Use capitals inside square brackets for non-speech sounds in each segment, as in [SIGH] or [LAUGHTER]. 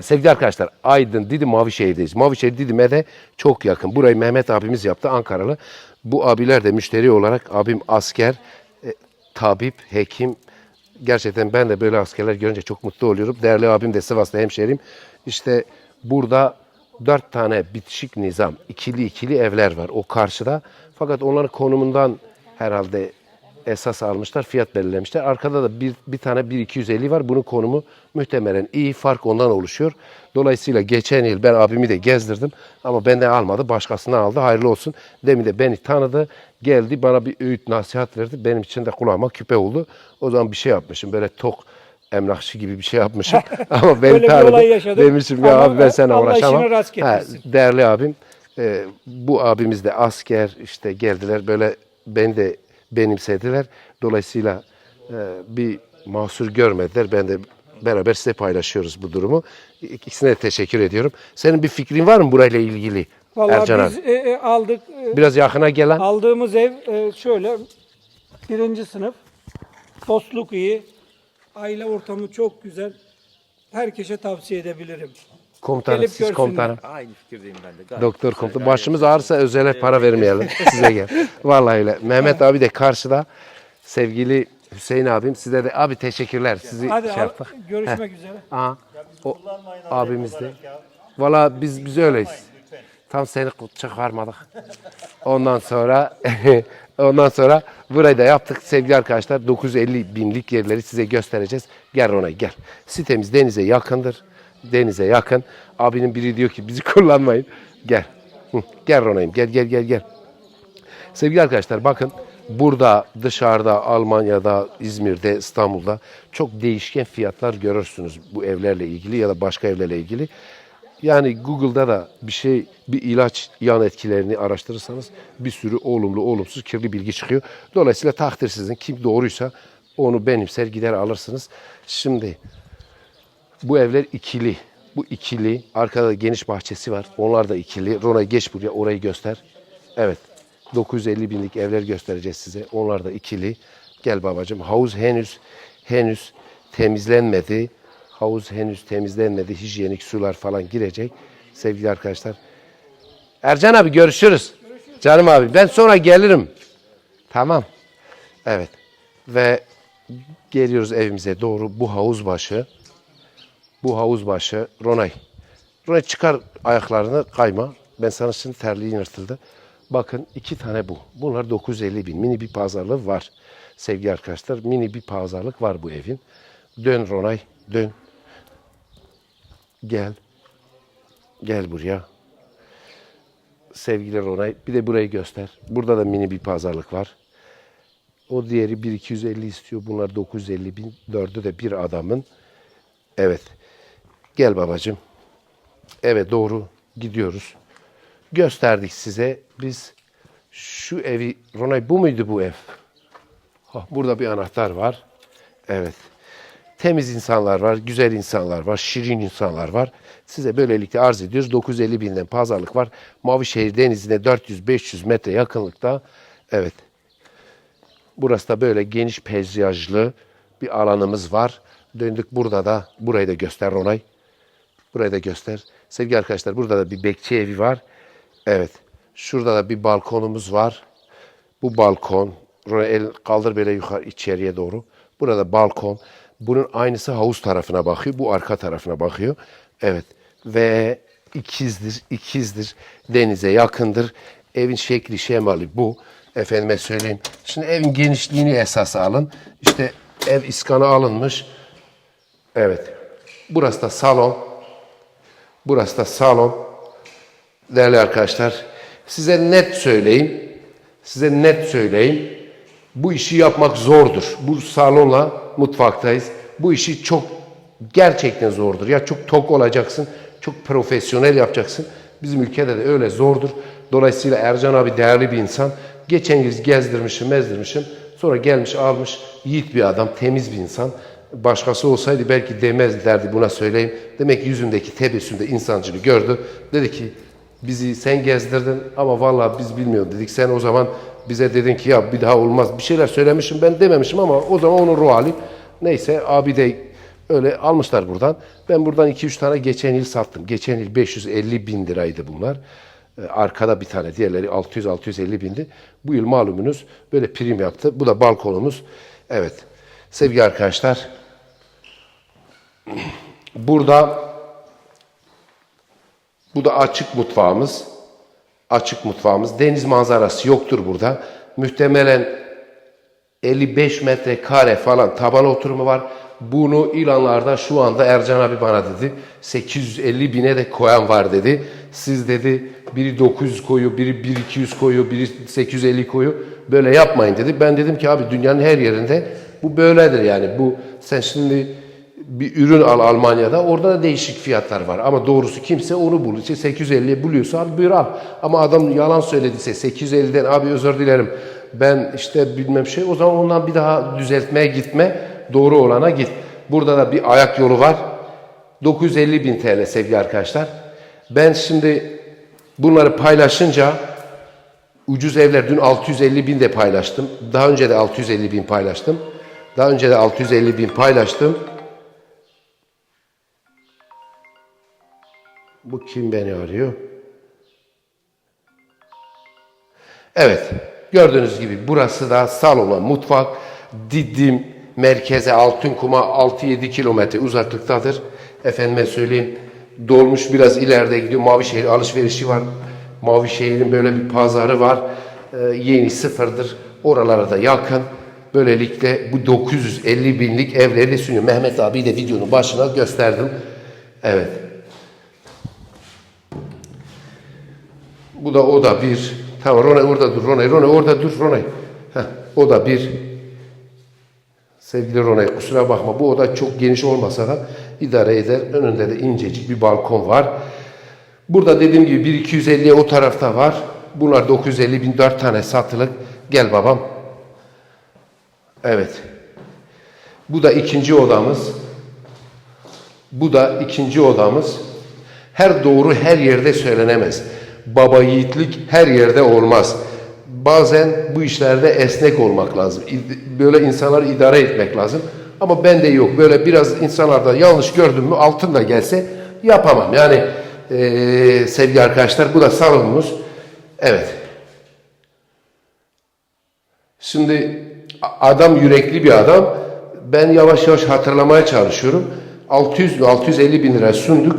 Sevgili arkadaşlar Aydın Didim Mavişehir'deyiz. Mavişehir Didim'e de çok yakın. Burayı Mehmet abimiz yaptı Ankaralı. Bu abiler de müşteri olarak abim asker, e, tabip, hekim. Gerçekten ben de böyle askerler görünce çok mutlu oluyorum. Değerli abim de Sivas'ta hemşerim. İşte burada dört tane bitişik nizam, ikili ikili evler var o karşıda. Fakat onların konumundan herhalde esas almışlar, fiyat belirlemişler. Arkada da bir, bir tane 1250 var. Bunun konumu muhtemelen iyi. Fark ondan oluşuyor. Dolayısıyla geçen yıl ben abimi de gezdirdim. Ama benden almadı. Başkasına aldı. Hayırlı olsun. Demin de beni tanıdı. Geldi bana bir öğüt nasihat verdi. Benim için de kulağıma küpe oldu. O zaman bir şey yapmışım. Böyle tok emlakçı gibi bir şey yapmışım. [LAUGHS] Ama beni tanıdı. Demişim ya Ama abi ben sana Allah uğraşamam. Ha, değerli abim. e, bu abimiz de asker işte geldiler böyle beni de benimsediler. Dolayısıyla e, bir mahsur görmediler. Ben de beraber size paylaşıyoruz bu durumu. İkisine de teşekkür ediyorum. Senin bir fikrin var mı burayla ilgili Vallahi Ercan biz abi? e, e, aldık. e, Biraz yakına gelen. aldığımız ev e, şöyle birinci sınıf. Dostluk iyi. Aile ortamı çok güzel. Herkese tavsiye edebilirim. Komutanım gelip siz görsünler. komutanım. Aynı fikirdeyim ben de. Gayet Doktor güzel, komutan. gayet Başımız ağrısa özele para vermeyelim. [LAUGHS] Size gel. Vallahi öyle. Mehmet abi de karşıda. Sevgili Hüseyin abim size de abi teşekkürler. Sizi Hadi şey al, yaptık. görüşmek üzere. Aha. O abimiz de. Valla biz biz öyleyiz. Tam seni çıkarmadık. Ondan sonra [LAUGHS] ondan sonra burayı da yaptık sevgili arkadaşlar. 950 binlik yerleri size göstereceğiz. Gel Ronay gel. Sitemiz denize yakındır. Denize yakın. Abinin biri diyor ki bizi [LAUGHS] kullanmayın. Gel. Gel Ronay'ım gel gel gel gel. Sevgili arkadaşlar bakın burada dışarıda Almanya'da, İzmir'de, İstanbul'da çok değişken fiyatlar görürsünüz bu evlerle ilgili ya da başka evlerle ilgili. Yani Google'da da bir şey, bir ilaç yan etkilerini araştırırsanız bir sürü olumlu, olumsuz, kirli bilgi çıkıyor. Dolayısıyla takdir sizin. Kim doğruysa onu benimser gider alırsınız. Şimdi bu evler ikili. Bu ikili. Arkada da geniş bahçesi var. Onlar da ikili. Ronay geç buraya orayı göster. Evet. 950 binlik evler göstereceğiz size. Onlar da ikili. Gel babacığım. Havuz henüz henüz temizlenmedi. Havuz henüz temizlenmedi. Hijyenik sular falan girecek. Sevgili arkadaşlar. Ercan abi görüşürüz. Canım abi ben sonra gelirim. Tamam. Evet. Ve geliyoruz evimize doğru. Bu havuz başı. Bu havuz başı. Ronay. Ronay çıkar ayaklarını kayma. Ben sana şimdi terliğin yırtıldı. Bakın iki tane bu. Bunlar 950 bin. Mini bir pazarlığı var. Sevgili arkadaşlar mini bir pazarlık var bu evin. Dön Ronay. Dön. Gel. Gel buraya. Sevgili Ronay. Bir de burayı göster. Burada da mini bir pazarlık var. O diğeri 1250 istiyor. Bunlar 950 bin. Dördü de bir adamın. Evet. Gel babacığım. Evet doğru gidiyoruz. Gösterdik size. Biz şu evi, Ronay bu muydu bu ev? Ha, burada bir anahtar var. Evet. Temiz insanlar var, güzel insanlar var, şirin insanlar var. Size böylelikle arz ediyoruz. 950 binden pazarlık var. Mavişehir denizine 400-500 metre yakınlıkta. Evet. Burası da böyle geniş peyzajlı bir alanımız var. Döndük burada da, burayı da göster Ronay. Burayı da göster. Sevgili arkadaşlar burada da bir bekçi evi var. Evet. Şurada da bir balkonumuz var. Bu balkon. Ronay el kaldır böyle yukarı içeriye doğru. Burada balkon. Bunun aynısı havuz tarafına bakıyor. Bu arka tarafına bakıyor. Evet. Ve ikizdir, ikizdir. Denize yakındır. Evin şekli şemali bu. Efendime söyleyeyim. Şimdi evin genişliğini esas alın. İşte ev iskanı alınmış. Evet. Burası da salon. Burası da salon. Değerli arkadaşlar, size net söyleyeyim. Size net söyleyeyim. Bu işi yapmak zordur. Bu salonla mutfaktayız. Bu işi çok gerçekten zordur. Ya çok tok olacaksın, çok profesyonel yapacaksın. Bizim ülkede de öyle zordur. Dolayısıyla Ercan abi değerli bir insan. Geçen yıl gezdirmişim, mezdirmişim. Sonra gelmiş almış yiğit bir adam, temiz bir insan. Başkası olsaydı belki demez derdi buna söyleyeyim. Demek ki yüzündeki tebessümde insancılığı gördü. Dedi ki bizi sen gezdirdin ama vallahi biz bilmiyoruz dedik. Sen o zaman bize dedin ki ya bir daha olmaz. Bir şeyler söylemişim ben dememişim ama o zaman onun ruh hali. Neyse abi de Öyle almışlar buradan. Ben buradan 2-3 tane geçen yıl sattım. Geçen yıl 550 bin liraydı bunlar. Ee, Arkada bir tane, diğerleri 600-650 bindi. Bu yıl malumunuz böyle prim yaptı. Bu da balkonumuz. Evet. Sevgili arkadaşlar, burada bu da açık mutfağımız. Açık mutfağımız. Deniz manzarası yoktur burada. Muhtemelen 55 metrekare falan taban oturumu var. Bunu ilanlarda şu anda Ercan abi bana dedi. 850 bine de koyan var dedi. Siz dedi biri 900 koyuyor, biri 1200 koyuyor, biri 850 koyuyor. Böyle yapmayın dedi. Ben dedim ki abi dünyanın her yerinde bu böyledir yani. Bu sen şimdi bir ürün al Almanya'da orada da değişik fiyatlar var. Ama doğrusu kimse onu bulur. İşte 850'ye buluyorsa al buyur al. Ama adam yalan söylediyse 850'den abi özür dilerim ben işte bilmem şey o zaman ondan bir daha düzeltmeye gitme doğru olana git. Burada da bir ayak yolu var. 950 bin TL sevgili arkadaşlar. Ben şimdi bunları paylaşınca ucuz evler dün 650 bin de paylaştım. Daha önce de 650 bin paylaştım. Daha önce de 650 bin paylaştım. Bu kim beni arıyor? Evet, gördüğünüz gibi burası da salon, mutfak, Didim merkeze Altınkum'a 6-7 kilometre uzaklıktadır. Efendime söyleyeyim, dolmuş biraz ileride gidiyor. Mavişehir alışverişi var. Mavişehir'in böyle bir pazarı var. Ee, yeni sıfırdır. Oralara da yakın. Böylelikle bu 950 binlik evleri sunuyor. Mehmet abi de videonun başına gösterdim. Evet. Bu da o da bir. Tamam Ronay orada dur. Ronay, Ronay orada dur. Ronay. Heh, o da bir. Sevgili Ronay kusura bakma bu oda çok geniş olmasa da idare eder. Önünde de incecik bir balkon var. Burada dediğim gibi 1250'ye o tarafta var. Bunlar 950 bin 4 tane satılık. Gel babam. Evet. Bu da ikinci odamız. Bu da ikinci odamız. Her doğru her yerde söylenemez. Baba yiğitlik her yerde olmaz. Bazen bu işlerde esnek olmak lazım. Böyle insanları idare etmek lazım. Ama ben de yok. Böyle biraz insanlarda yanlış gördüm mü altın da gelse yapamam. Yani eee sevgili arkadaşlar bu da salonumuz. Evet. Şimdi adam yürekli bir adam. Ben yavaş yavaş hatırlamaya çalışıyorum. 600 mü 650 bin lira sunduk.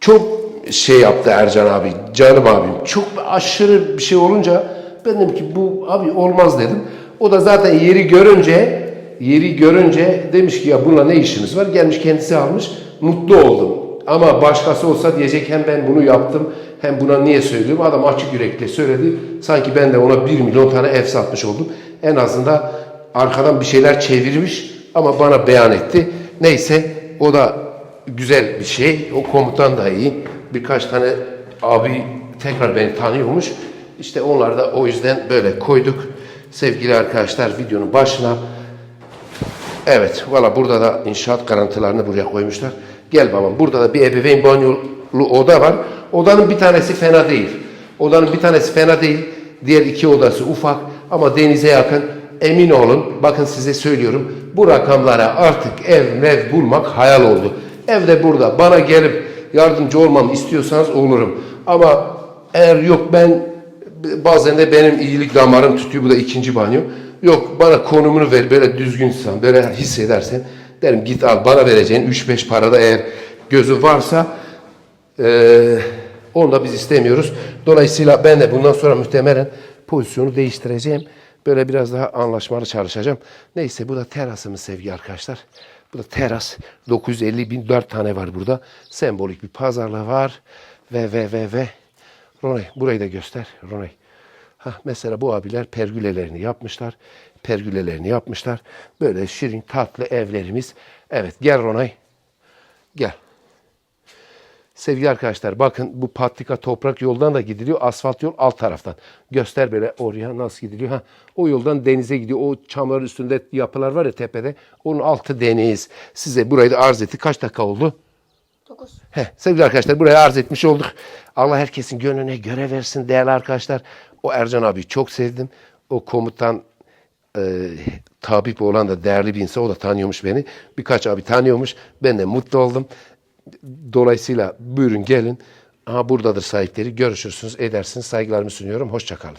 Çok şey yaptı Ercan abi, canım abim. Çok aşırı bir şey olunca ben dedim ki bu abi olmaz dedim. O da zaten yeri görünce yeri görünce demiş ki ya bununla ne işimiz var? Gelmiş kendisi almış. Mutlu oldum. Ama başkası olsa diyecek hem ben bunu yaptım hem buna niye söylüyorum? Adam açık yürekli söyledi. Sanki ben de ona 1 milyon tane ev satmış oldum. En azından arkadan bir şeyler çevirmiş ama bana beyan etti. Neyse o da güzel bir şey. O komutan da iyi. Birkaç tane abi tekrar beni tanıyormuş. İşte onlar da o yüzden böyle koyduk. Sevgili arkadaşlar videonun başına Evet, valla burada da inşaat garantilerini buraya koymuşlar. Gel babam, burada da bir ebeveyn banyolu oda var. Odanın bir tanesi fena değil. Odanın bir tanesi fena değil. Diğer iki odası ufak ama denize yakın. Emin olun, bakın size söylüyorum. Bu rakamlara artık ev mev bulmak hayal oldu. Ev de burada. Bana gelip yardımcı olmamı istiyorsanız olurum. Ama eğer yok ben bazen de benim iyilik damarım tutuyor. Bu da ikinci banyo. Yok bana konumunu ver böyle düzgünsen, böyle hissedersen derim git al bana vereceğin 3-5 parada eğer gözün varsa eee onu da biz istemiyoruz. Dolayısıyla ben de bundan sonra muhtemelen pozisyonu değiştireceğim. Böyle biraz daha anlaşmalı çalışacağım. Neyse bu da terasımız sevgili arkadaşlar. Bu da teras. 950 bin 4 tane var burada. Sembolik bir pazarlığı var. Ve ve ve ve. Ronay burayı da göster. Ronay. Hah, mesela bu abiler pergülelerini yapmışlar. Pergülelerini yapmışlar. Böyle şirin tatlı evlerimiz. Evet gel Ronay. Gel. Sevgili arkadaşlar bakın bu patika toprak yoldan da gidiliyor. Asfalt yol alt taraftan. Göster böyle oraya nasıl gidiliyor. Ha, o yoldan denize gidiyor. O çamların üstünde yapılar var ya tepede. Onun altı deniz. Size burayı da arz etti. Kaç dakika oldu? 9. Heh, sevgili arkadaşlar buraya arz etmiş olduk. Allah herkesin gönlüne göre versin değerli arkadaşlar. O Ercan abi çok sevdim. O komutan e, tabip olan da değerli bir insan. O da tanıyormuş beni. Birkaç abi tanıyormuş. Ben de mutlu oldum. Dolayısıyla buyurun gelin. Aha buradadır sahipleri. Görüşürsünüz, edersiniz. Saygılarımı sunuyorum. Hoşçakalın.